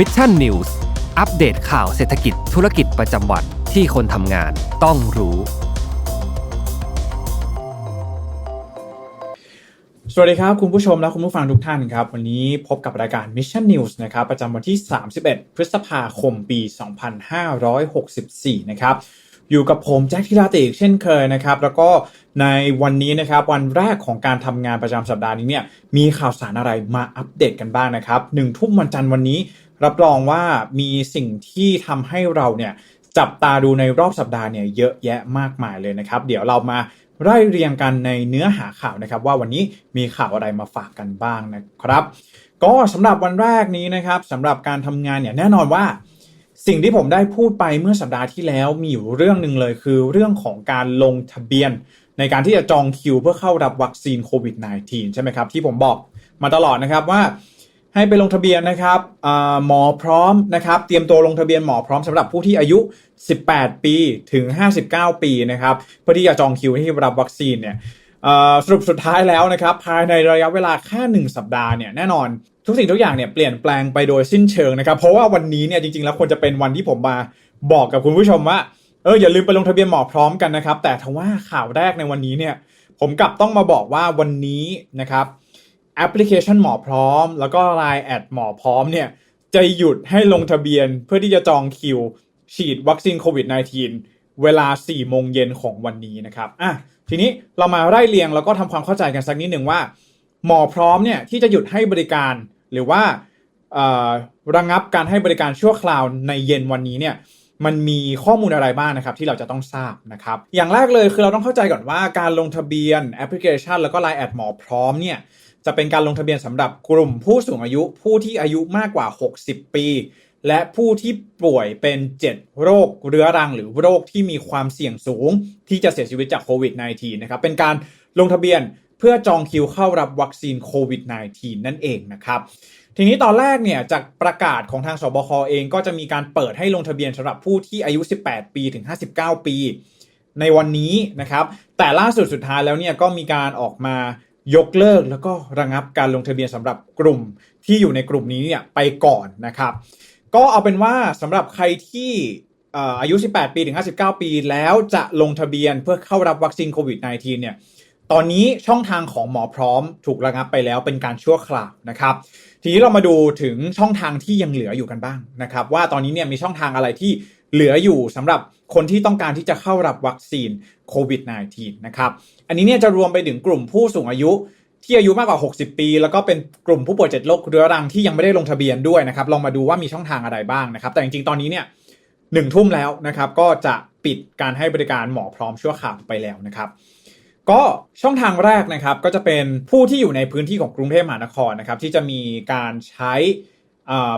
Mission News อัปเดตข่าวเศรษฐกิจธุรกิจประจำวันที่คนทำงานต้องรู้ สวัสดีครับ คุณผู้ชมและคุณผู้ฟังทุกท่านครับ วันนี้พบกับรายการ Mission News นะครับประจำวันที่ 31 พฤษภาคมปี 2564 นะครับอยู่กับผมแจ็คทิราติอีกเช่นเคยนะครับ แล้วก็ในวันนี้นะครับวันแรกของการทำงานประจำสัปดาห์นี้เนี่ยมีข่าวสารอะไรมาอัปเดตกันบ้างนะครับหนึ่งทุ่มวันจันทร์วันนี้ รับรองว่ามีสิ่งที่ทำให้เราเนี่ยจับตาดูในรอบสัปดาห์เนี่ยเยอะแยะมากมายเลยนะครับ เดี๋ยวเรามาไล่เรียงกันในเนื้อหาข่าวนะครับ ว่าวันนี้มีข่าวอะไรมาฝากกันบ้างนะครับ ก็สำหรับวันแรกนี้นะครับสำหรับการทำงานเนี่ยแน่นอนว่าสิ่งที่ผมได้พูดไปเมื่อสัปดาห์ที่แล้วมีอยู่เรื่องหนึ่งเลยคือเรื่องของการลงทะเบียน ในการที่จะจองคิวเพื่อเข้ารับวัคซีนโควิด -19 ใช่ไหมครับ ที่ผมบอกมาตลอดนะครับว่า ให้ไปลงทะเบียนนะครับหมอพร้อมนะครับ เตรียมตัวลงทะเบียนหมอพร้อมสำหรับผู้ที่อายุ 18 ปีถึง 59 ปีนะครับเพื่อที่จะจองคิวที่รับวัคซีนเนี่ยสรุปสุดท้ายแล้วนะครับภายในระยะเวลาแค่ 1 สัปดาห์เนี่ยแน่นอนทุกสิ่งทุกอย่างเนี่ยเปลี่ยนแปลงไปโดยสิ้นเชิงนะครับ เพราะว่าวันนี้เนี่ยจริงๆแล้วควรจะเป็นวันที่ผมมาบอกกับคุณผู้ชมว่าเอออย่าลืมไปลงทะเบียนหมอพร้อมกันนะครับ แต่ทว่าข่าวแรกในวันนี้เนี่ยผมกลับต้องมาบอกว่าวันนี้นะครับ แอปพลิเคชันหมอพร้อม แล้วก็ Line แอดหมอพร้อมเนี่ยจะหยุดให้ลงทะเบียนเพื่อที่จะจองคิว ฉีดวัคซีนโควิด -19 เวลา 4 โมงเย็นของวันนี้นะครับอะทีนี้เรามาไล่เรียงแล้วก็ทำความเข้าใจกันสักนิดหนึ่งว่า หมอพร้อมเนี่ยที่จะหยุดให้บริการหรือว่าระงับการให้บริการชั่วคราวในเย็นวันนี้เนี่ยมันมีข้อมูลอะไรบ้างนะครับที่เราจะต้องทราบนะครับ อย่างแรกเลยคือเราต้องเข้าใจก่อนว่าการลงทะเบียนแอปพลิเคชัน แล้วก็ Line แอดหมอพร้อมเนี่ย จะเป็นการลงทะเบียนสำหรับกลุ่มผู้สูงอายุ ผู้ที่อายุมากกว่า 60 ปี และผู้ที่ป่วยเป็น 7 โรคเรื้อรังหรือโรคที่มีความเสี่ยงสูง ที่จะเสียชีวิตจากโควิด -19 นะครับ เป็นการลงทะเบียนเพื่อจองคิวเข้ารับวัคซีนโควิด -19 นั่นเองนะครับทีนี้ตอนแรกเนี่ยจากประกาศของทางสบคเองก็จะมีการเปิดให้ลงทะเบียนสำหรับผู้ที่อายุ 18 ปีถึง 59 ปี ในวันนี้นะครับ แต่ล่าสุดสุดท้ายแล้วเนี่ยก็มีการออกมา ยกเลิกแล้วก็ระงับการลงทะเบียนสำหรับกลุ่มที่อยู่ในกลุ่มนี้เนี่ยไปก่อนนะครับ ก็เอาเป็นว่าสำหรับใครที่เอ่ออายุ 18 ปีถึง 59 ปี แล้วจะลงทะเบียนเพื่อเข้ารับวัคซีนโควิด -19 เนี่ยตอนนี้ช่องทางของหมอพร้อมถูกระงับไปแล้วเป็นการชั่วคราวนะครับ ทีนี้เรามาดูถึงช่องทางที่ยังเหลืออยู่กันบ้างนะครับ ว่าตอนนี้เนี่ยมีช่องทางอะไรที่เหลืออยู่สำหรับคนที่ต้องการที่จะเข้ารับวัคซีน โควิด -19 นะครับ อันนี้เนี่ยจะรวมไปถึงกลุ่มผู้สูงอายุที่อายุมากกว่า 60 ปี แล้วก็เป็นกลุ่มผู้ป่วยเจ็ดโรคเรื้อรังที่ยังไม่ได้ลงทะเบียนด้วยนะครับ ลองมาดูว่ามีช่องทางอะไรบ้างนะครับ แต่จริงๆ ตอนนี้เนี่ยหนึ่งทุ่มแล้วนะครับ ก็จะปิดการให้บริการหมอพร้อมชั่วคราวไปแล้วนะครับ ก็ช่องทางแรกนะครับก็จะเป็นผู้ที่อยู่ในพื้นที่ของกรุงเทพมหานครนะครับ ที่จะมีการใช้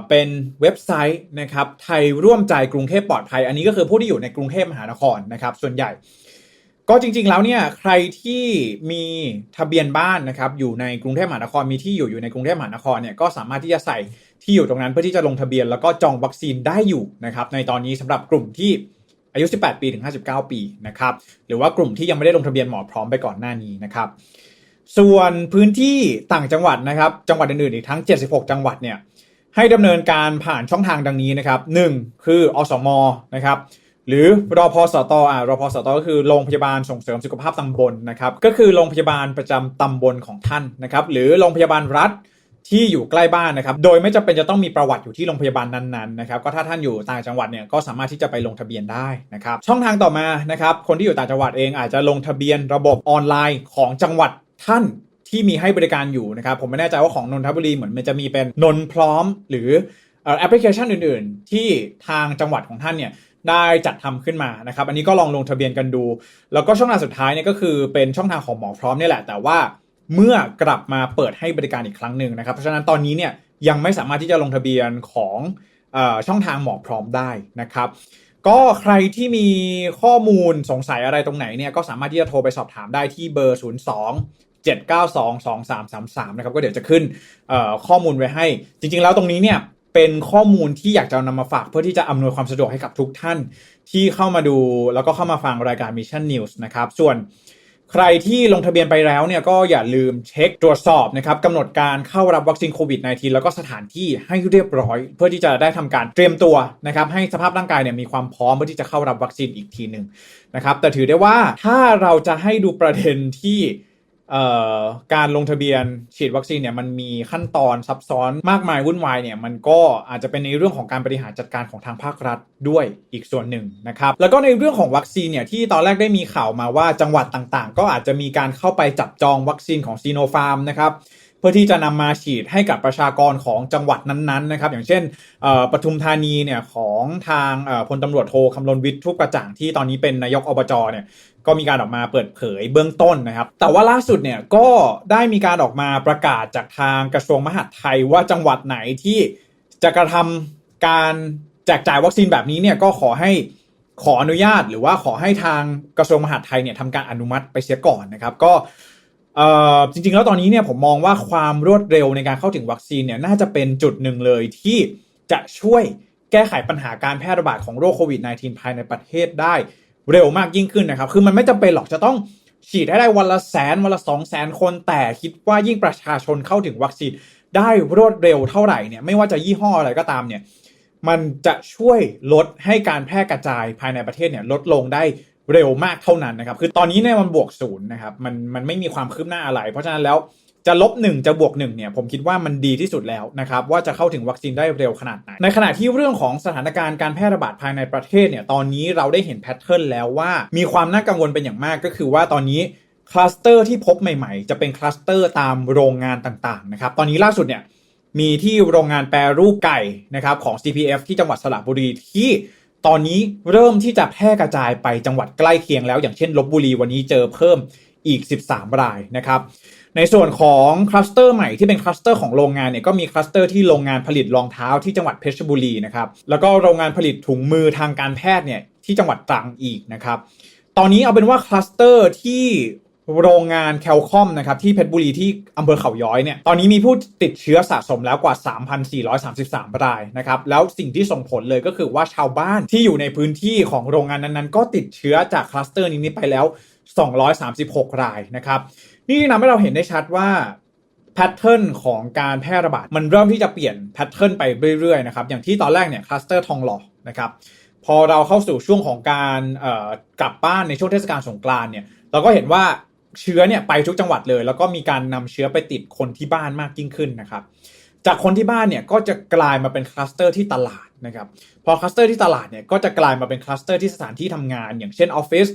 เป็นเว็บไซต์นะครับไทยร่วมใจกรุงเทพปลอดภัย อันนี้ก็คือผู้ที่อยู่ในกรุงเทพมหานครนะครับ ส่วนใหญ่ ก็จริงๆแล้วเนี่ยใครที่มีทะเบียนบ้านนะครับอยู่ในกรุงเทพมหานครมีที่อยู่อยู่ในกรุงเทพมหานครเนี่ยก็สามารถที่จะใส่ที่อยู่ตรงนั้นเพื่อที่จะลงทะเบียนแล้วก็จองวัคซีนได้อยู่นะครับในตอนนี้สำหรับกลุ่มที่อายุ 18 ปีถึง 59 ปีนะครับหรือว่ากลุ่มที่ยังไม่ได้ลงทะเบียนหมอพร้อมไปก่อนหน้านี้นะครับส่วนพื้นที่ต่างจังหวัดนะครับจังหวัดอื่นๆอีกทั้ง 76 จังหวัดเนี่ยให้ดำเนินการผ่านช่องทางดังนี้นะครับ 1. คืออสมนะครับ หรือรอพสตอ่ารอพสตก็คือโรงพยาบาลส่งเสริมสุขภาพตำบลนะครับก็คือโรงพยาบาลประจำตำบลของท่านนะครับหรือโรงพยาบาลรัฐที่อยู่ใกล้บ้านนะครับ โดยไม่จำเป็นจะต้องมีประวัติอยู่ที่โรงพยาบาลนั้นๆนะครับ ก็ถ้าท่านอยู่ต่างจังหวัดเนี่ยก็สามารถที่จะไปลงทะเบียนได้นะครับ ช่องทางต่อมานะครับ คนที่อยู่ต่างจังหวัดเองอาจจะลงทะเบียนระบบออนไลน์ของจังหวัดท่านที่มีให้บริการอยู่นะครับ ผมไม่แน่ใจว่าของนนทบุรีเหมือนมันจะมีเป็นนนพร้อม หรือแอปพลิเคชันอื่น ๆ ที่ทางจังหวัดของท่านเนี่ย ได้จัดทำขึ้นมานะครับ อันนี้ก็ลองลงทะเบียนกันดู แล้วก็ช่องทางสุดท้ายเนี่ยก็คือเป็นช่องทางของหมอพร้อมเนี่ยแหละ แต่ว่าเมื่อกลับมาเปิดให้บริการอีกครั้งหนึ่งนะครับ เพราะฉะนั้นตอนนี้เนี่ยยังไม่สามารถที่จะลงทะเบียนของอช่องทางหมอพร้อมได้นะครับ ก็ใครที่มีข้อมูลสงสัยอะไรตรงไหนเนี่ยก็สามารถที่จะโทรไปสอบถามได้ที่เบอร์ 02 792 2333 นะครับ ก็เดี๋ยวจะขึ้นข้อมูลไว้ให้ จริง ๆ แล้วตรงนี้เนี่ย เป็นข้อมูลที่อยากจะนำมาฝากเพื่อที่จะอำนวยความสะดวกให้กับทุกท่านที่เข้ามาดูแล้วก็เข้ามาฟังรายการ Mission News นะครับ ส่วนใครที่ลงทะเบียนไปแล้วเนี่ยก็อย่าลืมเช็คตรวจสอบนะครับกำหนดการเข้ารับวัคซีนโควิด -19 แล้วก็สถานที่ให้เรียบร้อย เพื่อที่จะได้ทำการเตรียมตัวนะครับให้สภาพร่างกายเนี่ยมีความพร้อมเพื่อที่จะเข้ารับวัคซีนอีกทีหนึ่งนะครับแต่ถือได้ว่าถ้าเราจะให้ดูประเด็นที่ การลงทะเบียนฉีดวัคซีนเนี่ยมันมีขั้นตอนซับซ้อนมากมายวุ่นวายเนี่ยมันก็อาจจะเป็นในเรื่องของการบริหารจัดการของทางภาครัฐด้วยอีกส่วนหนึ่งนะครับแล้วก็ในเรื่องของวัคซีนเนี่ยที่ตอนแรกได้มีข่าวมาว่าจังหวัดต่างๆ ก็อาจจะมีการเข้าไปจับจองวัคซีนของซีโนฟาร์มนะครับ พื่อที่จะนำมาฉีดให้กับประชากรของจังหวัดนั้นๆนะครับ อย่างเช่นปทุมธานีเนี่ยของทางพลตำรวจโทคำรณวิทย์ทุกกระจ่างที่ตอนนี้เป็นนายกอบจเนี่ยก็มีการออกมาเปิดเผยเบื้องต้นนะครับ แต่ว่าล่าสุดเนี่ยก็ได้มีการออกมาประกาศจากทางกระทรวงมหาดไทยว่าจังหวัดไหนที่จะกระทำการแจกจ่ายวัคซีนแบบนี้เนี่ยก็ขอให้ขออนุญาตหรือว่าขอให้ทางกระทรวงมหาดไทยเนี่ยทำการอนุมัติไปเสียก่อนนะครับ ก็ จริงๆ แล้วตอนนี้เนี่ยผมมองว่าความรวดเร็วในการเข้าถึงวัคซีนเนี่ยน่าจะเป็นจุดหนึ่งเลยที่จะช่วยแก้ไขปัญหาการแพร่ระบาดของโรคโควิด -19 ภายในประเทศได้เร็วมากยิ่งขึ้นนะครับ คือมันไม่จำเป็นหรอกจะต้องฉีดให้ได้วันละแสนวันละสองแสนคน แต่คิดว่ายิ่งประชาชนเข้าถึงวัคซีนได้รวดเร็วเท่าไหร่เนี่ยไม่ว่าจะยี่ห้ออะไรก็ตามเนี่ยมันจะช่วยลดให้การแพร่กระจายภายในประเทศเนี่ยลดลงได้ เร็วมากเท่านั้นนะครับ คือตอนนี้เนี่ยมันบวกศูนย์นะครับ มันมันไม่มีความคืบหน้าอะไร เพราะฉะนั้นแล้วจะลบหนึ่งจะบวกหนึ่งเนี่ยผมคิดว่ามันดีที่สุดแล้วนะครับว่าจะเข้าถึงวัคซีนได้เร็วขนาดไหน ในขณะที่เรื่องของสถานการณ์การแพร่ระบาดภายในประเทศเนี่ยตอนนี้เราได้เห็นแพทเทิร์นแล้วว่า มีความน่ากังวลเป็นอย่างมากก็คือว่าตอนนี้คลัสเตอร์ที่พบใหม่ๆ จะเป็นคลัสเตอร์ตามโรงงานต่างๆนะครับตอนนี้ล่าสุดเนี่ยมีที่โรงงานแปรรูปไก่นะครับของ CPF ที่จังหวัดสระบุรีที่ ตอนนี้เริ่มที่จะแพร่กระจายไปจังหวัดใกล้เคียงแล้ว อย่างเช่นลบบุรีวันนี้เจอเพิ่มอีก 13 รายนะครับ ในส่วนของคลัสเตอร์ใหม่ที่เป็นคลัสเตอร์ของโรงงานเนี่ยก็มีคลัสเตอร์ที่โรงงานผลิตรองเท้าที่จังหวัดเพชรบุรีนะครับแล้วก็โรงงานผลิตถุงมือทางการแพทย์เนี่ยที่จังหวัดตรังอีกนะครับตอนนี้เอาเป็นว่าคลัสเตอร์ที่ โรงงานแคลคอมนะครับที่เพชรบุรีที่อำเภอเขาย้อยเนี่ยตอนนี้มีผู้ติดเชื้อสะสมแล้วกว่า 3,433 รายนะครับแล้วสิ่งที่ส่งผลเลยก็คือว่าชาวบ้านที่อยู่ในพื้นที่ของโรงงานนั้นๆ ก็ติดเชื้อจากคลัสเตอร์นี้ไปแล้ว 236 รายนะครับนี่ทำให้เราเห็นได้ชัดว่าแพทเทิร์นของการแพร่ระบาดมันเริ่มที่จะเปลี่ยนแพทเทิร์นไปเรื่อยๆนะครับอย่างที่ตอนแรกเนี่ยคลัสเตอร์ทองหล่อนะครับพอเราเข้าสู่ช่วงของการกลับบ้านในช่วงเทศกาลสงกรานต์เนี่ยเราก็เห็นว่า เชื้อเนี่ยไปทุกจังหวัดเลย แล้วก็มีการนำเชื้อไปติดคนที่บ้านมากยิ่งขึ้นนะครับ จากคนที่บ้านเนี่ยก็จะกลายมาเป็นคลัสเตอร์ที่ตลาดนะครับพอคลัสเตอร์ที่ตลาดเนี่ยก็จะกลายมาเป็นคลัสเตอร์ที่สถานที่ทำงาน อย่างเช่นออฟฟิศ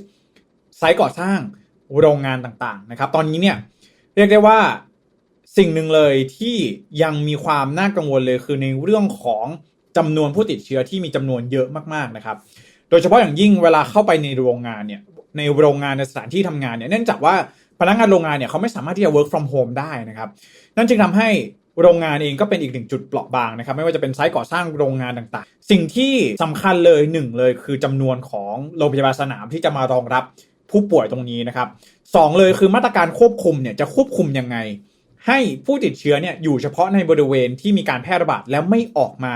ไซต์ก่อสร้างโรงงานต่างๆนะครับ ตอนนี้เนี่ยเรียกได้ว่าสิ่งหนึ่งเลยที่ยังมีความน่ากังวลเลยคือในเรื่องของจำนวนผู้ติดเชื้อที่มีจำนวนเยอะมากๆนะครับ โดยเฉพาะอย่างยิ่งเวลาเข้าไปในโรงงานเนี่ย ในโรงงานในสถานที่ทำงานเนี่ยเนื่องจากว่าพนักงานโรงงานเนี่ยเขาไม่สามารถที่จะ work from home ได้นะครับ นั่นจึงทำให้โรงงานเองก็เป็นอีกหนึ่งจุดเปราะบางนะครับ ไม่ว่าจะเป็นไซต์ก่อสร้างโรงงานต่างๆ สิ่งที่สำคัญเลยหนึ่งเลยคือจำนวนของโรงพยาบาลสนามที่จะมารองรับผู้ป่วยตรงนี้นะครับสองเลยคือมาตรการควบคุมเนี่ยจะควบคุมยังไง ให้ผู้ติดเชื้อเนี่ยอยู่เฉพาะในบริเวณที่มีการแพร่ระบาดแล้วไม่ออกมา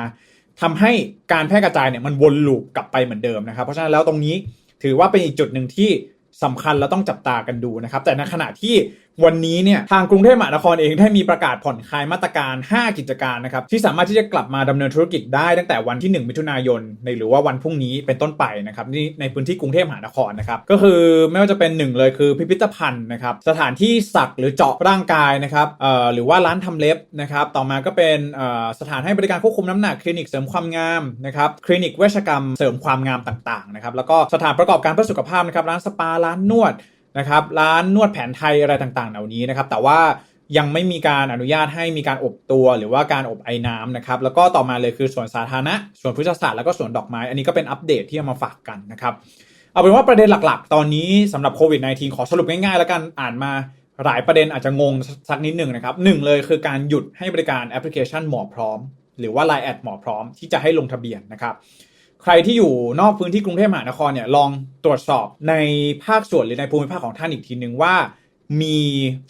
ทำให้การแพร่กระจายเนี่ยมันวนลูปกลับไปเหมือนเดิมนะครับ เพราะฉะนั้นแล้วตรงนี้ ถือว่าเป็นอีกจุดหนึ่งที่สำคัญและต้องจับตากันดูนะครับ แต่ในขณะที่ วันนี้เนี่ยทางกรุงเทพมหานครเองได้มีประกาศผ่อนคลายมาตรการ 5 กิจการนะครับที่สามารถที่จะกลับมาดำเนินธุรกิจได้ตั้งแต่วันที่ 1 มิถุนายนในหรือว่าวันพรุ่งนี้เป็นต้นไปนะครับนี่ในพื้นที่กรุงเทพมหานครนะครับก็คือไม่ว่าจะเป็นหนึ่งเลยคือพิพิธภัณฑ์นะครับสถานที่สักหรือเจาะร่างกายนะครับเอ่อหรือว่าร้านทำเล็บนะครับต่อมาก็เป็นเอ่อสถานให้บริการควบคุมน้ำหนักคลินิกเสริมความงามนะครับคลินิกเวชกรรมเสริมความงามต่างๆนะครับแล้วก็สถานประกอบการเพื่อสุขภาพนะครับร้านสปาร้านนวด นะครับร้านนวดแผนไทยอะไรต่างๆ เหล่านี้นะครับแต่ว่ายังไม่มีการอนุญาตให้มีการอบตัวหรือว่าการอบไอ้น้ำนะครับแล้วก็ต่อมาเลยคือสวนสาธารณะสวนพฤกษศาสตร์แล้วก็สวนดอกไม้ อันนี้ก็เป็นอัปเดตที่เอามาฝากกันนะครับเอาเป็นว่าประเด็นหลักๆ ตอนนี้สำหรับโควิด -19 ขอสรุปง่ายๆ แล้วกันอ่านมาหลายประเด็นอาจจะงงสักนิดหนึ่งนะครับหนึ่งเลยคือการหยุดให้บริการแอปพลิเคชันหมอพร้อม หรือว่า Line แอดหมอพร้อมที่จะให้ลงทะเบียนนะครับ ใครที่อยู่นอกพื้นที่กรุงเทพมหานครเนี่ยลองตรวจสอบในภาคส่วนหรือในภูมิภาคของท่านอีกทีหนึ่งว่า มี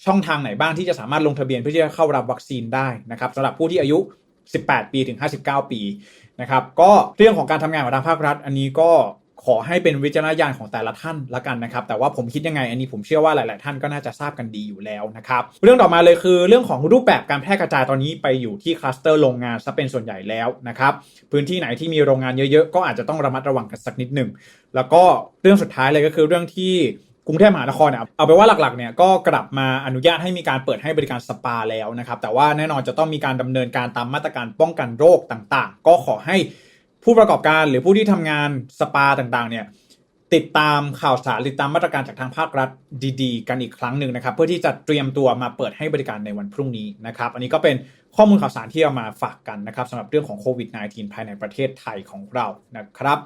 ช่องทางไหนบ้างที่จะสามารถลงทะเบียนเพื่อที่จะเข้ารับวัคซีนได้นะครับสำหรับผู้ที่อายุ 18 ปีถึง 59 ปีนะครับก็เรื่องของการทำงานของทางภาครัฐ อันนี้ก็ ขอให้เป็นวิจารณญาณของแต่ละท่านละกันนะครับ แต่ว่าผมคิดยังไงอันนี้ผมเชื่อว่าหลาย ๆ ท่านก็น่าจะทราบกันดีอยู่แล้วนะครับ เรื่องต่อมาเลยคือเรื่องของรูปแบบการแพร่กระจายตอนนี้ไปอยู่ที่คลัสเตอร์โรงงานซะเป็นส่วนใหญ่แล้วนะครับ พื้นที่ไหนที่มีโรงงานเยอะ ๆ ก็อาจจะต้องระมัดระวังกันสักนิดหนึ่งแล้วก็เรื่องสุดท้ายเลยก็คือเรื่องที่กรุงเทพมหานครเนี่ยเอาไปว่าหลักๆเนี่ยก็กลับมาอนุญาตให้มีการเปิดให้บริการสปาแล้วนะครับ แต่ว่าแน่นอนจะต้องมีการดำเนินการตามมาตรการป้องกันโรคต่างๆ ก็ขอให้ ผู้ประกอบการหรือผู้ที่ทำงานสปาต่างๆ เนี่ยติดตามข่าวสารติดตามมาตรการจากทางภาครัฐดีๆ กันอีกครั้งหนึ่งนะครับ เพื่อที่จะเตรียมตัวมาเปิดให้บริการในวันพรุ่งนี้นะครับ อันนี้ก็เป็นข้อมูลข่าวสารที่เอามาฝากกันนะครับสำหรับเรื่องของโควิด -19 ภายในประเทศไทยของเรานะครับ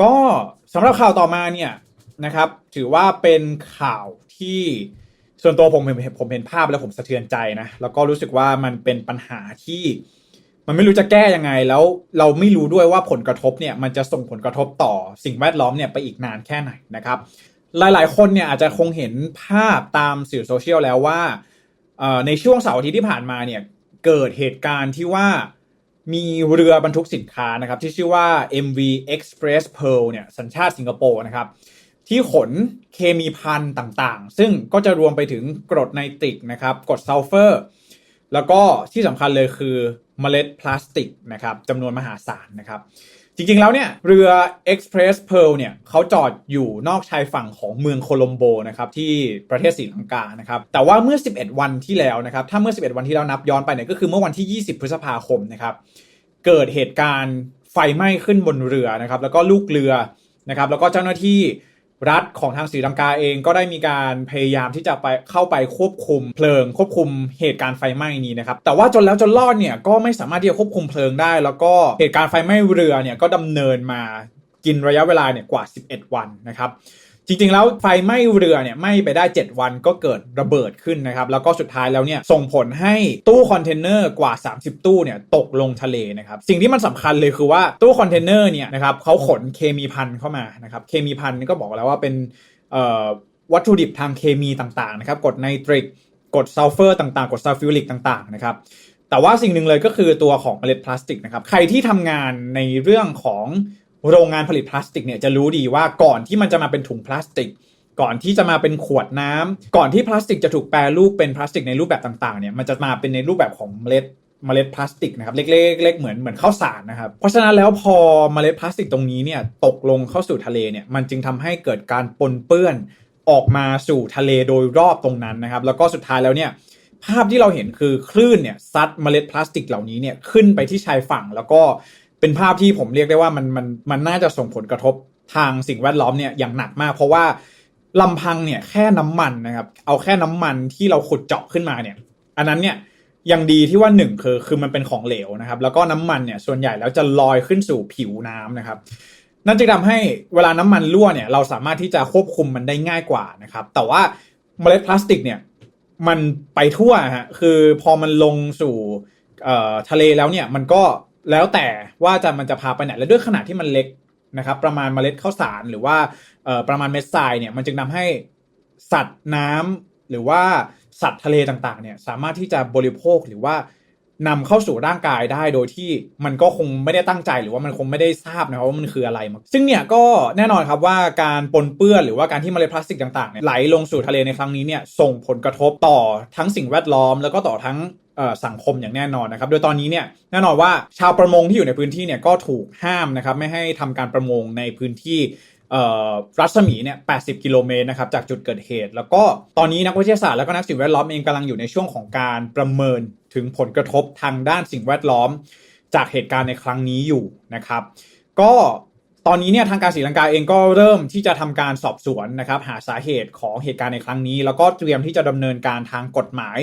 ก็สำหรับข่าวต่อมาเนี่ยนะครับ ถือว่าเป็นข่าวที่ส่วนตัวผมผมเห็นภาพแล้วผมสะเทือนใจนะแล้วก็รู้สึกว่ามันเป็นปัญหาที่ มันไม่รู้จะแก้ยังไงแล้วเราไม่รู้ด้วยว่าผลกระทบเนี่ยมันจะส่งผลกระทบต่อสิ่งแวดล้อมเนี่ยไปอีกนานแค่ไหนนะครับ หลายๆ คนเนี่ยอาจจะคงเห็นภาพตามสื่อโซเชียลแล้วว่าในช่วงเสาร์อาทิตย์ที่ผ่านมาเนี่ยเกิดเหตุการณ์ที่ว่ามีเรือบรรทุกสินค้านะครับ ที่ชื่อว่า MV Express Pearl เนี่ยสัญชาติสิงคโปร์นะครับ ที่ขนเคมีพันต่างๆ ซึ่งก็จะรวมไปถึงกรดไนตริกนะครับกรดซัลเฟอร์ แล้วก็ที่สำคัญเลยคือ เมล็ดพลาสติกนะครับจำนวนมหาศาลนะครับ จริงๆแล้วเนี่ยเรือ Express Pearl เนี่ยเขาจอดอยู่นอกชายฝั่งของเมืองโคลอมโบนะครับที่ประเทศศรีลังกานะครับแต่ว่าเมื่อ 11 วันที่แล้วนะครับถ้าเมื่อ 11 วันที่แล้วนับย้อนไปเนี่ยก็คือเมื่อวันที่ 20 พฤษภาคมนะครับเกิดเหตุการณ์ไฟไหม้ขึ้นบนเรือนะครับแล้วก็ลูกเรือนะครับแล้วก็เจ้าหน้าที่ รัฐของทางศรีลังกาเองก็ได้มีการพยายามที่จะไปเข้าไปควบคุมเพลิง ควบคุมเหตุการณ์ไฟไหม้นี้นะครับแต่ว่าจนแล้วจนรอดเนี่ยก็ไม่สามารถที่จะควบคุมเพลิงได้ แล้วก็เหตุการณ์ไฟไหม้เรือเนี่ยก็ดำเนินมากินระยะเวลาเนี่ยกว่า 11 วันนะครับ จริงๆ แล้วไฟไหม้เรือเนี่ยไหม้ไปได้ 7 วันก็เกิดระเบิดขึ้นนะครับ แล้วก็สุดท้ายแล้วเนี่ยส่งผลให้ตู้คอนเทนเนอร์กว่า 30 ตู้เนี่ยตกลงทะเลนะครับ สิ่งที่มันสำคัญเลยคือว่าตู้คอนเทนเนอร์เนี่ยนะครับเขาขนเคมีพันเข้ามานะครับเคมีพันนี่ก็บอกแล้วว่าเป็นวัตถุดิบทางเคมีต่างๆนะครับกรดไนตริกกรดซัลเฟอร์ต่างๆกรดซัลฟิวริกต่างๆนะครับแต่ว่าสิ่งหนึ่งเลยก็คือตัวของเมล็ดพลาสติกนะครับใครที่ทำงานในเรื่องของ โรงงานผลิตพลาสติกเนี่ยจะรู้ดีว่าก่อนที่มันจะมาเป็นถุงพลาสติก ก่อนที่จะมาเป็นขวดน้ำก่อนที่พลาสติกจะถูกแปรรูปเป็นพลาสติกในรูปแบบต่างๆเนี่ยมันจะมาเป็นในรูปแบบของเมล็ดเมล็ดพลาสติกนะครับเล็กๆเล็กเหมือนเหมือนข้าวสารนะครับเพราะฉะนั้นแล้วพอเมล็ดพลาสติกตรงนี้เนี่ยตกลงเข้าสู่ทะเลเนี่ยมันจึงทำให้เกิดการปนเปื้อนออกมาสู่ทะเลโดยรอบตรงนั้นนะครับแล้วก็สุดท้ายแล้วเนี่ยภาพที่เราเห็นคือคลื่นเนี่ยซัดเมล็ดพลาสติกเหล่านี้เนี่ยขึ้นไปที่ชายฝั่งแล้วก็ เป็นภาพที่ผมเรียกได้ว่ามันมันมันน่าจะส่งผลกระทบทางสิ่งแวดล้อมเนี่ยอย่างหนักมาก เพราะว่าลำพังเนี่ยแค่น้ำมันนะครับ เอาแค่น้ำมันที่เราขุดเจาะขึ้นมาเนี่ย อันนั้นเนี่ยยังดีที่ว่าหนึ่งคือคือมันเป็นของเหลวนะครับ แล้วก็น้ำมันเนี่ยส่วนใหญ่แล้วจะลอยขึ้นสู่ผิวน้ำนะครับนั่นจึงทำให้เวลาน้ำมันรั่วเนี่ยเราสามารถที่จะควบคุมมันได้ง่ายกว่านะครับ แต่ว่าเมล็ดพลาสติกเนี่ยมันไปทั่วฮะคือพอมันลงสู่ทะเลแล้วเนี่ยมันก็ แล้วแต่ว่าจะมันจะพาไปไหนและด้วยขนาดที่มันเล็กนะครับ ประมาณเมล็ดข้าวสารหรือว่าประมาณเม็ดทรายเนี่ยมันจึงทำให้สัตว์น้ำหรือว่าสัตว์ทะเลต่างๆเนี่ยสามารถที่จะบริโภคหรือว่า นำเข้าสู่ร่างกายได้โดยที่มันก็คงไม่ได้ตั้งใจหรือว่ามันคงไม่ได้ทราบนะครับว่ามันคืออะไรมาซึ่งเนี่ยก็แน่นอนครับว่าการปนเปื้อนหรือว่าการที่เมล็ดพลาสติกต่างๆเนี่ยไหลลงสู่ทะเลในครั้งนี้เนี่ยส่งผลกระทบต่อทั้งสิ่งแวดล้อม แล้วก็ต่อทั้งสังคมอย่างแน่นอนนะครับ โดยตอนนี้เนี่ยแน่นอนว่าชาวประมงที่อยู่ในพื้นที่เนี่ยก็ถูกห้ามนะครับไม่ให้ทำการประมงในพื้นที่ รัศมีเนี่ย 80 กิโลเมตรนะครับจากจุดเกิดเหตุ แล้วก็ตอนนี้นักวิทยาศาสตร์แล้วก็นักสิ่งแวดล้อมเองกำลังอยู่ในช่วงของการประเมินถึงผลกระทบทางด้านสิ่งแวดล้อม จากเหตุการณ์ในครั้งนี้อยู่นะครับ ก็ตอนนี้เนี่ยทางการศรีลังกาเองก็เริ่มที่จะทำการสอบสวนนะครับ หาสาเหตุของเหตุการณ์ในครั้งนี้ แล้วก็เตรียมที่จะดำเนินการทางกฎหมาย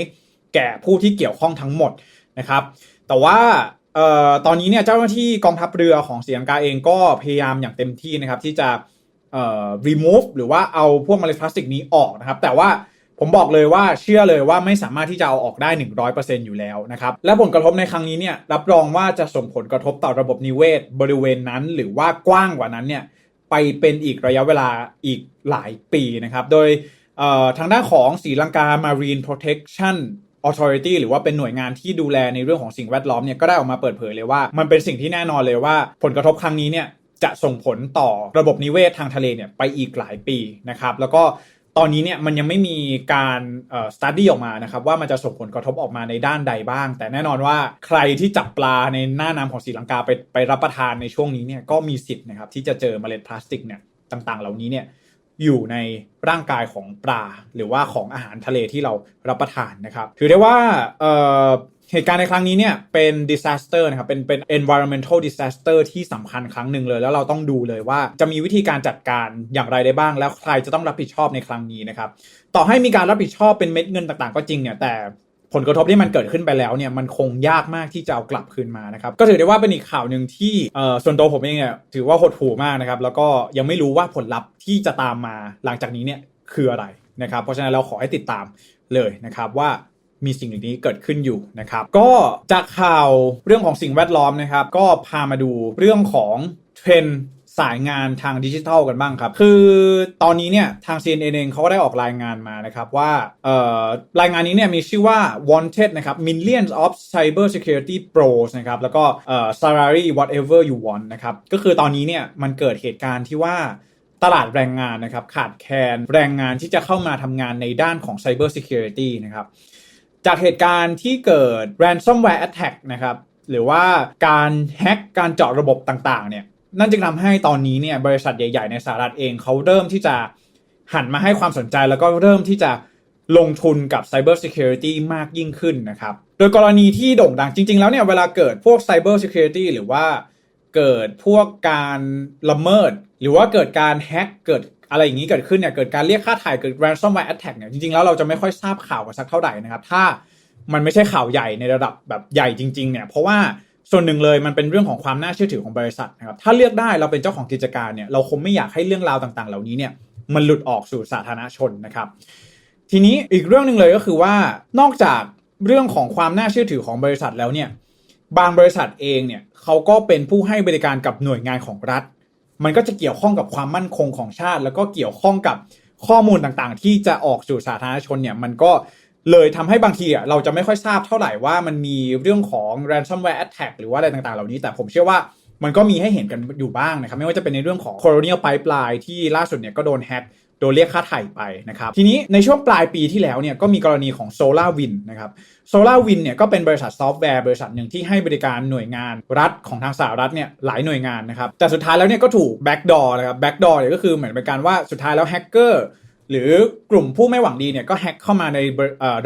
แก่ผู้ที่เกี่ยวข้องทั้งหมดนะครับ แต่ว่าออตอนนี้เนี่ยเจ้าหน้าที่กองทัพเรือของศรีลังกาเองก็พยายามอย่างเต็มที่นะครับที่จะ เอ่อ remove หรือว่าเอาพวกเมล็ดพลาสติกนี้ออกนะครับ แต่ว่าผมบอกเลยว่าเชื่อเลยว่าไม่สามารถที่จะเอาออกได้ 100%อยู่แล้วนะครับ และผลกระทบในครั้งนี้เนี่ยรับรองว่าจะส่งผลกระทบต่อระบบนิเวศ บริเวณนั้น หรือว่ากว้างกว่านั้นเนี่ยไปเป็นอีกระยะเวลาอีกหลายปีนะครับ โดยเอ่อทางด้านของศรีลังกา Marine Protection Authority หรือว่าเป็นหน่วยงานที่ดูแลในเรื่องของสิ่งแวดล้อมเนี่ยก็ได้ออกมาเปิดเผยเลยว่า มันเป็นสิ่งที่แน่นอนเลยว่า ผลกระทบครั้งนี้เนี่ย จะส่งผลต่อระบบนิเวศทางทะเลเนี่ยไปอีกหลายปีนะครับ แล้วก็ตอนนี้เนี่ยมันยังไม่มีการเอ่อ study ออกมานะครับว่ามันจะส่งผลกระทบออกมาในด้านใดบ้าง แต่แน่นอนว่าใครที่จับปลาในหน้าน้ำของศรีลังกาไปไปรับประทานในช่วงนี้เนี่ยก็มีสิทธิ์นะครับที่จะเจอเมล็ดพลาสติกเนี่ยต่างๆ เหล่านี้เนี่ยอยู่ในร่างกายของปลา หรือว่าของอาหารทะเลที่เรารับประทานนะครับ ถือได้ว่า เหตุการณ์ในครั้งนี้เนี่ยเป็น disaster นะครับเป็นเป็น environmental disaster ที่สำคัญครั้งหนึ่งเลย แล้วเราต้องดูเลยว่าจะมีวิธีการจัดการอย่างไรได้บ้าง แล้วใครจะต้องรับผิดชอบในครั้งนี้นะครับต่อให้มีการรับผิดชอบเป็นเม็ดเงินต่างๆ ก็จริงเนี่ยแต่ผลกระทบที่มันเกิดขึ้นไปแล้วเนี่ยมันคงยากมากที่จะเอากลับคืนมานะครับก็ถือได้ว่าเป็นอีกข่าวหนึ่งที่เออส่วนตัวผมเองเนี่ยถือว่าหดหู่มากนะครับแล้วก็ยังไม่รู้ว่าผลลัพธ์ที่จะตามมาหลังจากนี้เนี่ยคืออะไรนะครับเพราะฉะนั้นเราขอให้ติดตามเลยนะครับว่า มีสิ่งนี้เกิดขึ้นอยู่นะครับ ก็จากข่าวเรื่องของสิ่งแวดล้อมนะครับ ก็พามาดูเรื่องของเทรนด์สายงานทางดิจิทัลกันบ้างครับ คือตอนนี้เนี่ยทาง CNN เองเขาก็ได้ออกรายงานมานะครับว่าเอ่อรายงานนี้เนี่ยมีชื่อว่า wanted นะครับ millions of cyber security pros นะครับแล้วก็เอ่อ salary whatever you want นะครับก็คือตอนนี้เนี่ยมันเกิดเหตุการณ์ที่ว่าตลาดแรงงานนะครับขาดแคลนแรงงานที่จะเข้ามาทำงานในด้านของ cyber security นะครับ จากเหตุการณ์ที่เกิด ransomware attack นะครับ หรือว่าการแฮ็กการเจาะระบบต่างๆ เนี่ย นั่นจึงทำให้ตอนนี้เนี่ย บริษัทใหญ่ ๆ ในสหรัฐเองเขาเริ่มที่จะหันมาให้ความสนใจแล้วก็เริ่มที่จะลงทุนกับ Cyber Security มากยิ่งขึ้นนะครับ โดยกรณีที่โด่งดังจริง ๆ แล้วเนี่ย เวลาเกิดพวก Cyber Security หรือว่าเกิดพวกการละเมิด หรือว่าเกิดการแฮ็กเกิด อะไรอย่างนี้เกิดขึ้นเนี่ยเกิดการเรียกค่าถ่ายเกิด ransomware attack เนี่ยจริงๆแล้วเราจะไม่ค่อยทราบข่าวกันสักเท่าไหร่นะครับ ถ้ามันไม่ใช่ข่าวใหญ่ในระดับแบบใหญ่จริงๆเนี่ยเพราะว่าส่วนหนึ่งเลยมันเป็นเรื่องของความน่าเชื่อถือของบริษัทนะครับถ้าเลือกได้เราเป็นเจ้าของกิจการเนี่ยเราคงไม่อยากให้เรื่องราวต่างๆ เหล่านี้เนี่ยมันหลุดออกสู่สาธารณชนนะครับ ทีนี้อีกเรื่องหนึ่งเลยก็คือว่านอกจากเรื่องของความน่าเชื่อถือของบริษัทแล้วเนี่ยบางบริษัทเองเนี่ยเขาก็เป็นผู้ให้บริการกับหน่วยงานของรัฐ มันก็จะเกี่ยวข้องกับความมั่นคงของชาติ แล้วก็เกี่ยวข้องกับข้อมูลต่างๆ ที่จะออกสู่สาธารณชนเนี่ยมันก็เลยทำให้บางทีอะเราจะไม่ค่อยทราบเท่าไหร่ว่ามันมีเรื่องของ ransomware attack หรือว่าอะไรต่างๆ เหล่านี้ แต่ผมเชื่อว่ามันก็มีให้เห็นกันอยู่บ้างนะครับ ไม่ว่าจะเป็นในเรื่องของ colonial pipeline ที่ล่าสุดเนี่ยก็โดนแฮ็ก โดนเรียกค่าไถ่ไปนะครับทีนี้ในช่วงปลายปีที่แล้วเนี่ยก็มีกรณีของ s o l a r w i n นะครับ Solar Win เนี่ยก็เป็นบริษัทซอฟต์แวร์บริษัทหนึ่งที่ให้บริการหน่วยงานรัฐของทางสหรัฐเนี่ยหลายหน่วยงานนะครับแต่สุดท้ายแล้วเนี่ยก็ถูก backdoor นะครับ backdoor เนี่ยก็คือเหมือนเป็นการว่าสุดท้ายแล้วแฮกเกอร์หรือกลุ่มผู้ไม่หวังดีเนี่ยก็แฮ็กเข้ามาใน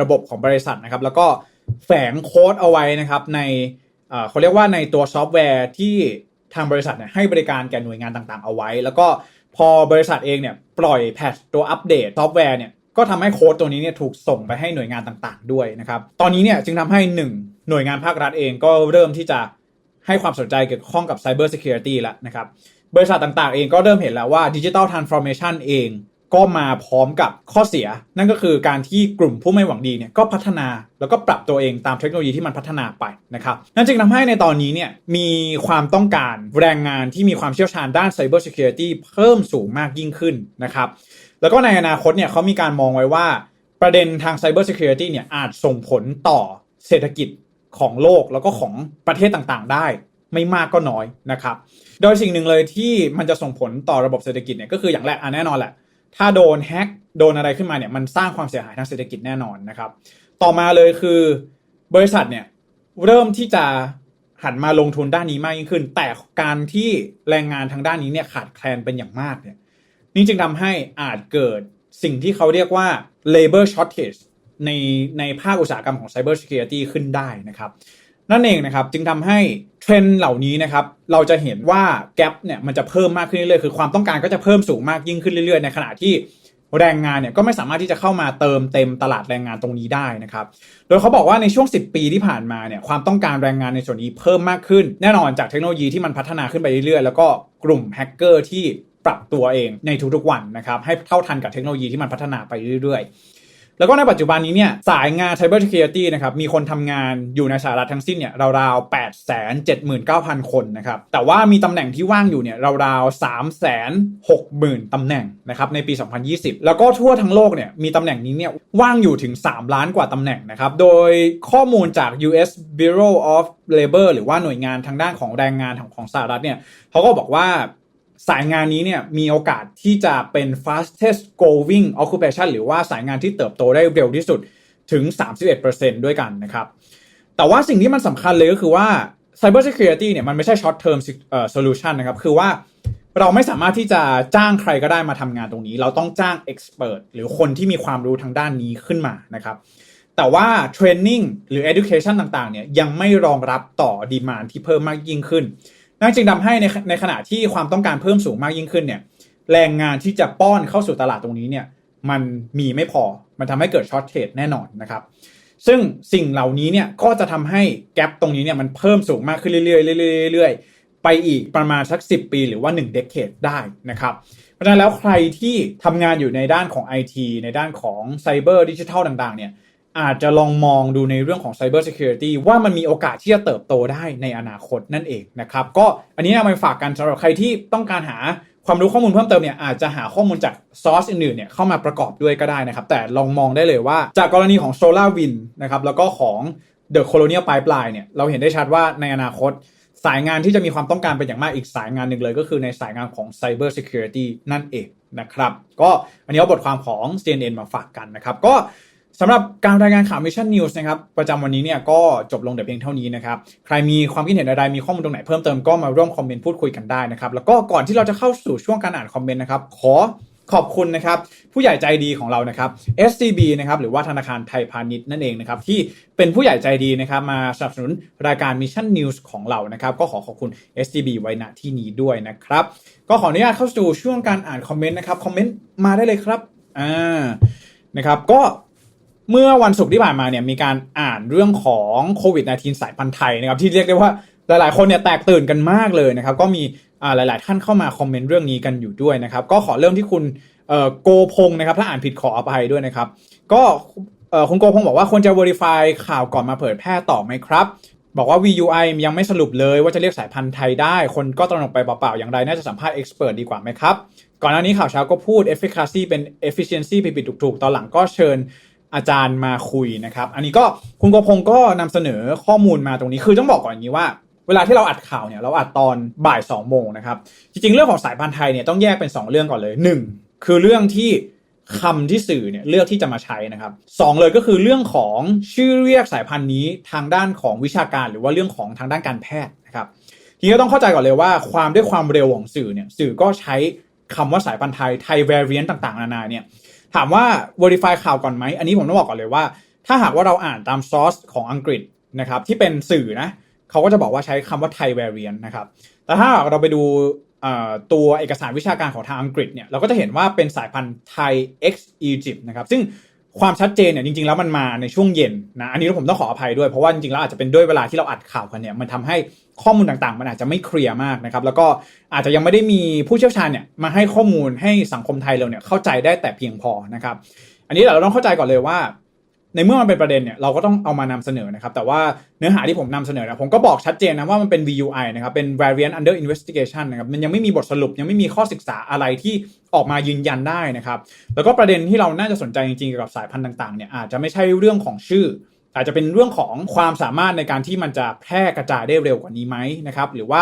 ระบบของบริษัทนะครับแล้วก็แฝงโค้ดเอาไว้นะครับในเอ่อเขาเรียกว่าในตัวซอฟต์แวร์ที่ทางบริษัทเนี่ยให้บริการแก่หน่วยงานต่างๆเอาไว้ แล้วก็ พอบริษัทเองเนี่ยปล่อยแพทตัวอัปเดตซอฟต์แวร์เนี่ยก็ทำให้โค้ดตัวนี้เนี่ยถูกส่งไปให้หน่วยงานต่างๆ ด้วยนะครับ ตอนนี้เนี่ยจึงทำให้หนึ่งหน่วยงานภาครัฐเองก็เริ่มที่จะให้ความสนใจเกี่ยวข้องกับ Cyber Security แล้วนะครับ บริษัทต่างๆ เองก็เริ่มเห็นแล้วว่า Digital Transformation เอง ก็มาพร้อมกับข้อเสีย นั่นก็คือการที่กลุ่มผู้ไม่หวังดีเนี่ยก็พัฒนาแล้วก็ปรับตัวเองตามเทคโนโลยีที่มันพัฒนาไปนะครับนั่นจึงทำให้ในตอนนี้เนี่ยมีความต้องการแรงงานที่มีความเชี่ยวชาญด้าน Cyber Security เพิ่มสูงมากยิ่งขึ้นนะครับแล้วก็ในอนาคตเนี่ยเขามีการมองไว้ว่าประเด็นทาง Cyber Security เนี่ยอาจส่งผลต่อเศรษฐกิจของโลกแล้วก็ของประเทศต่างๆ ได้ไม่มากก็น้อยนะครับ โดยสิ่งหนึ่งเลยที่มันจะส่งผลต่อระบบเศรษฐกิจเนี่ยก็คืออย่างแรกอะแน่นอนแหละ ถ้าโดนแฮ็กโดนอะไรขึ้นมาเนี่ยมันสร้างความเสียหายทางเศรษฐกิจแน่นอนนะครับ ต่อมาเลยคือบริษัทเนี่ยเริ่มที่จะหันมาลงทุนด้านนี้มากยิ่งขึ้น แต่การที่แรงงานทางด้านนี้เนี่ยขาดแคลนเป็นอย่างมากเนี่ยนี่จึงทำให้อาจเกิดสิ่งที่เขาเรียกว่า labor shortage ในในภาคอุตสาหกรรมของ cyber security ขึ้นได้นะครับ นั่นเองนะครับจึงทำให้เทรนด์เหล่านี้นะครับเราจะเห็นว่าแกลบเนี่ยมันจะเพิ่มมากขึ้นเรื่อยๆคือความต้องการก็จะเพิ่มสูงมากยิ่งขึ้นเรื่อยๆ ในขณะที่แรงงานเนี่ยก็ไม่สามารถที่จะเข้ามาเติมเต็มตลาดแรงงานตรงนี้ได้นะครับ โดยเขาบอกว่าในช่วง 10 ปีที่ผ่านมาเนี่ยความต้องการแรงงานในส่วนนี้เพิ่มมากขึ้น แน่นอนจากเทคโนโลยีที่มันพัฒนาขึ้นไปเรื่อยๆ แล้วก็กลุ่มแฮกเกอร์ที่ปรับตัวเองในทุกๆวันนะครับให้เท่าทันกับเทคโนโลยีที่มันพัฒนาไปเรื่อยๆ แล้วก็ในปัจจุบันนี้เนี่ยสายงาน Cyber Security นะครับมีคนทำงานอยู่ในสหรัฐทั้งสิ้นเนี่ยราวๆ8 7 9 0 0 0 คนนะครับแต่ว่ามีตำแหน่งที่ว่างอยู่เนี่ยราวๆ3 6 0 0 0 0ตำแหน่งนะครับในปี 2020 แล้วก็ทั่วทั้งโลกเนี่ยมีตำแหน่งนี้เนี่ยว่างอยู่ถึง 3 ล้านกว่าตำแหน่งนะครับโดยข้อมูลจาก US Bureau of Labor หรือว่าหน่วยงานทางด้านของแรงงานของของสหรัฐเนี่ยเขาก็บอกว่า สายงานนี้เนี่ยมีโอกาสที่จะเป็น fastest growing occupation หรือว่าสายงานที่เติบโตได้เร็วที่สุดถึง 31%ด้วยกันนะครับ แต่ว่าสิ่งที่มันสำคัญเลยก็คือว่า cyber security เนี่ยมันไม่ใช่ short term solution นะครับ คือว่าเราไม่สามารถที่จะจ้างใครก็ได้มาทำงานตรงนี้ เราต้องจ้าง expert หรือคนที่มีความรู้ทางด้านนี้ขึ้นมานะครับ แต่ว่า training หรือ education ต่างๆ เนี่ยยังไม่รองรับต่อดีมานที่เพิ่มมากยิ่งขึ้น นั่นจึงทำให้ในในขณะที่ความต้องการเพิ่มสูงมากยิ่งขึ้นเนี่ยแรงงานที่จะป้อนเข้าสู่ตลาดตรงนี้เนี่ยมันมีไม่พอมันทำให้เกิดช็อตเทรดแน่นอนนะครับ ซึ่งสิ่งเหล่านี้เนี่ยก็จะทำให้แกลบตรงนี้เนี่ยมันเพิ่มสูงมากขึ้นเรื่อยๆเรื่อยๆเรื่อยๆไปอีกประมาณสัก 10 ปี หรือว่า1เด c a d e ได้นะครับเพราะฉะนั้นแล้วใครที่ทำงานอยู่ในด้านของ IT ในด้านของไซเบอร์ดิจิทัลต่างๆเนี่ย อาจจะลองมองดูในเรื่องของ Cyber Security ว่ามันมีโอกาสที่จะเติบโตได้ในอนาคตนั่นเองนะครับ ก็อันนี้เอามาฝากกันสำหรับใครที่ต้องการหาความรู้ข้อมูลเพิ่มเติมเนี่ยอาจจะหาข้อมูลจากซอสอื่นๆเนี่ยเข้ามาประกอบด้วยก็ได้นะครับ แต่ลองมองได้เลยว่าจากกรณีของ SolarWind นะครับแล้วก็ของ The Colonial Pipeline เนี่ยเราเห็นได้ชัดว่าในอนาคตสายงานที่จะมีความต้องการเป็นอย่างมากอีกสายงานหนึ่งเลย ก็คือในสายงานของ Cyber Security นั่นเองนะครับ ก็อันนี้เอาบทความของ CNN มาฝากกันนะครับ ก็ สำหรับการรายงานข่าว Mission News นะครับประจำวันนี้เนี่ยก็จบลงแต่เพียงเท่านี้นะครับใครมีความคิดเห็นอะไรมีข้อมูลตรงไหนเพิ่มเติมก็มาร่วมคอมเมนต์พูดคุยกันได้นะครับแล้วก็ก่อนที่เราจะเข้าสู่ช่วงการอ่านคอมเมนต์นะครับขอขอบคุณนะครับผู้ใหญ่ใจดีของเรานะครับ SCB นะครับหรือว่าธนาคารไทยพาณิชย์นั่นเองนะครับที่เป็นผู้ใหญ่ใจดีนะครับมาสนับสนุนรายการ Mission News ของเรานะครับก็ขอขอบคุณ SCB ไว้ณที่นี้ด้วยนะครับก็ขออนุญาตเข้าสู่ช่วงการอ่านคอมเมนต์นะครับคอมเมนต์มาได้เลยครับอ่านะครับก็ เมื่อวันศุกร์ที่ผ่านมาเนี่ยมีการอ่านเรื่องของโควิด -19 สายพันธุ์ไทยนะครับที่เรียกได้ว่าหลายๆ คนเนี่ยแตกตื่นกันมากเลยนะครับก็มีหลาย ๆ ท่านเข้ามาคอมเมนต์เรื่องนี้กันอยู่ด้วยนะครับก็ขอเริ่มที่คุณโกพงนะครับถ้าอ่านผิดขออภัยด้วยนะครับ ก็คุณโกพงบอกว่าควรจะ verify ข่าวก่อนมาเผยแพร่ต่อไหมครับบอกว่า VUI ยังไม่สรุปเลยว่าจะเรียกสายพันธุ์ไทยได้ คนก็ตระหนกไปเปล่าๆ อย่างไร น่าจะสัมภาษณ์ expert ดีกว่าไหมครับ ก่อนหน้านี้ข่าวเช้าก็พูด efficacy เป็น efficiency ผิดๆถูกๆ ตอนหลังก็เชิญ อาจารย์มาคุยนะครับ อันนี้ก็คุณกพงศ์ก็นำเสนอข้อมูลมาตรงนี้คือต้องบอกก่อนอย่างนี้ว่า เวลาที่เราอัดข่าวเนี่ยเราอัดตอนบ่าย2โมงนะครับ จริงๆ เรื่องของสายพันธุ์ไทยเนี่ยต้องแยกเป็น 2 เรื่องก่อนเลย 1 คือเรื่องที่คำที่สื่อเนี่ยเลือกที่จะมาใช้นะครับสองเลยก็คือเรื่องของชื่อเรียกสายพันธุ์นี้ทางด้านของวิชาการหรือว่าเรื่องของทางด้านการแพทย์นะครับทีนี้ก็ต้องเข้าใจก่อนเลยว่าความด้วยความเร็วของสื่อเนี่ยสื่อก็ใช้คำว่าสายพันธุ์ไทยไทย variant ต่างๆ นานาเนี่ย ถามว่า verify ข่าวก่อนไหม อันนี้ผมต้องบอกก่อนเลยว่า ถ้าหากว่าเราอ่านตามซอสของอังกฤษนะครับที่เป็นสื่อนะเขาก็จะบอกว่าใช้คำว่าไทย variant นะครับ แต่ถ้าเราไปดูตัวเอกสารวิชาการของทางอังกฤษเนี่ยเราก็จะเห็นว่าเป็นสายพันธุ์ไทย X Egypt นะครับซึ่ง ความชัดเจนเนี่ยจริง ๆ แล้วมันมาในช่วงเย็นนะอันนี้ผมต้องขออภัยด้วยเพราะว่าจริงๆแล้วอาจจะเป็นด้วยเวลาที่เราอัดข่าวกันเนี่ยมันทำให้ข้อมูลต่างๆ มันอาจจะไม่เคลียร์มากนะครับแล้วก็อาจจะยังไม่ได้มีผู้เชี่ยวชาญเนี่ยมาให้ข้อมูลให้สังคมไทยเราเนี่ยเข้าใจได้แต่เพียงพอนะครับ อันนี้เราต้องเข้าใจก่อนเลยว่า ในเมื่อมันเป็นประเด็นเนี่ยเราก็ต้องเอามานำเสนอนะครับ แต่ว่าเนื้อหาที่ผมนำเสนอนะผมก็บอกชัดเจนนะว่ามันเป็น VUI นะครับ เป็น variant under investigation นะครับ มันยังไม่มีบทสรุปยังไม่มีข้อศึกษาอะไรที่ออกมายืนยันได้นะครับ แล้วก็ประเด็นที่เราน่าจะสนใจจริงๆเกี่ยวกับสายพันธุ์ต่างๆเนี่ยอาจจะไม่ใช่เรื่องของชื่อ อาจจะเป็นเรื่องของความสามารถในการที่มันจะแพร่กระจายได้เร็วกว่านี้ไหมนะครับหรือว่า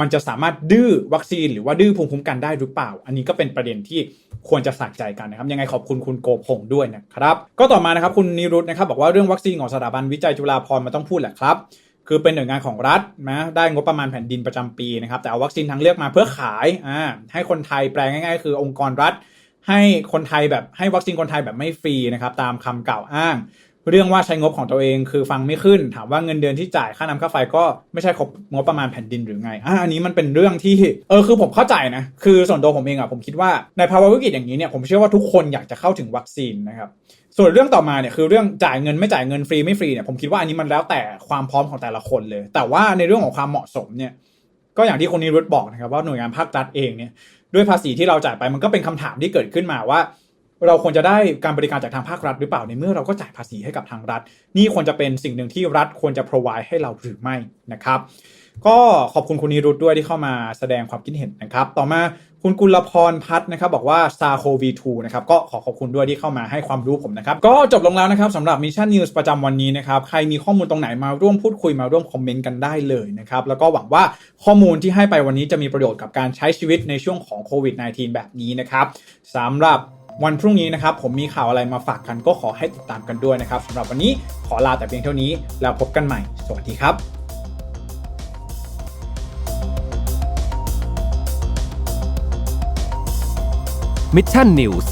มันจะสามารถดื้อวัคซีน หรือว่าดื้อภูมิคุ้มกันได้หรือเปล่า อันนี้ก็เป็นประเด็นที่ควรจะใส่ใจกันนะครับยังไงขอบคุณคุณโกพงด้วยนะครับก็ต่อมานะครับคุณนิรุตนะครับบอกว่าเรื่องวัคซีนของสถาบันวิจัยจุฬาภรณ์มันต้องพูดแหละครับคือเป็นหน่วยงานของรัฐนะได้งบประมาณแผ่นดินประจำปีนะครับแต่เอาวัคซีนทางเลือกมาเพื่อขายอ่าให้คนไทยแปลง่ายๆ คือองค์กรรัฐ ให้คนไทยแบบให้วัคซีนคนไทยแบบไม่ฟรีนะครับตามคำกล่าวอ้าง เรื่องว่าใช้งบของตัวเองคือฟังไม่ขึ้น ถามว่าเงินเดือนที่จ่ายค่าน้ำค่าไฟก็ไม่ใช่ครบงบประมาณแผ่นดินหรือไงอะอันนี้มันเป็นเรื่องที่เออคือผมเข้าใจนะคือส่วนตัวผมเองอะผมคิดว่าในภาวะวิกฤตอย่างนี้เนี่ยผมเชื่อว่าทุกคนอยากจะเข้าถึงวัคซีนนะครับส่วนเรื่องต่อมาเนี่ยคือเรื่องจ่ายเงินไม่จ่ายเงินฟรีไม่ฟรีเนี่ยผมคิดว่าอันนี้มันแล้วแต่ความพร้อมของแต่ละคนเลย แต่ว่าในเรื่องของความเหมาะสมเนี่ยก็อย่างที่คนนิรุตบอกนะครับว่าหน่วยงานภาครัฐเองเนี่ยด้วยภาษีที่เราจ่ายไปมันก็เป็นคำถามที่เกิดขึ้นมาว่า เราควรจะได้การบริการจากทางภาครัฐหรือเปล่าในเมื่อเราก็จ่ายภาษีให้กับทางรัฐ นี่ควรจะเป็นสิ่งหนึ่งที่รัฐควรจะ provide ให้เราหรือไม่นะครับ ก็ขอบคุณคุณนิรุตด้วยที่เข้ามาแสดงความคิดเห็นนะครับ ต่อมาคุณกุลพรพัฒน์นะครับบอกว่า s a r c o V2 นะครับก็ขอขอบคุณด้วยที่เข้ามาให้ความรู้ผมนะครับ ก็จบลงแล้วนะครับสำหรับ Mission News ประจำวันนี้นะครับ ใครมีข้อมูลตรงไหนมาร่วมพูดคุยมาร่วมคอมเมนต์กันได้เลยนะครับ แล้วก็หวังว่าข้อมูลที่ให้ไปวันนี้จะมีประโยชน์กับการใช้ชีวิตในช่วงของโควิด -19 แบบนี้นะครับสำหรับ วันพรุ่งนี้นะครับผมมีข่าวอะไรมาฝากกันก็ขอให้ติดตามกันด้วยนะครับสำหรับวันนี้ขอลาแต่เพียงเท่านี้ แล้วพบกันใหม่ สวัสดีครับ Mission News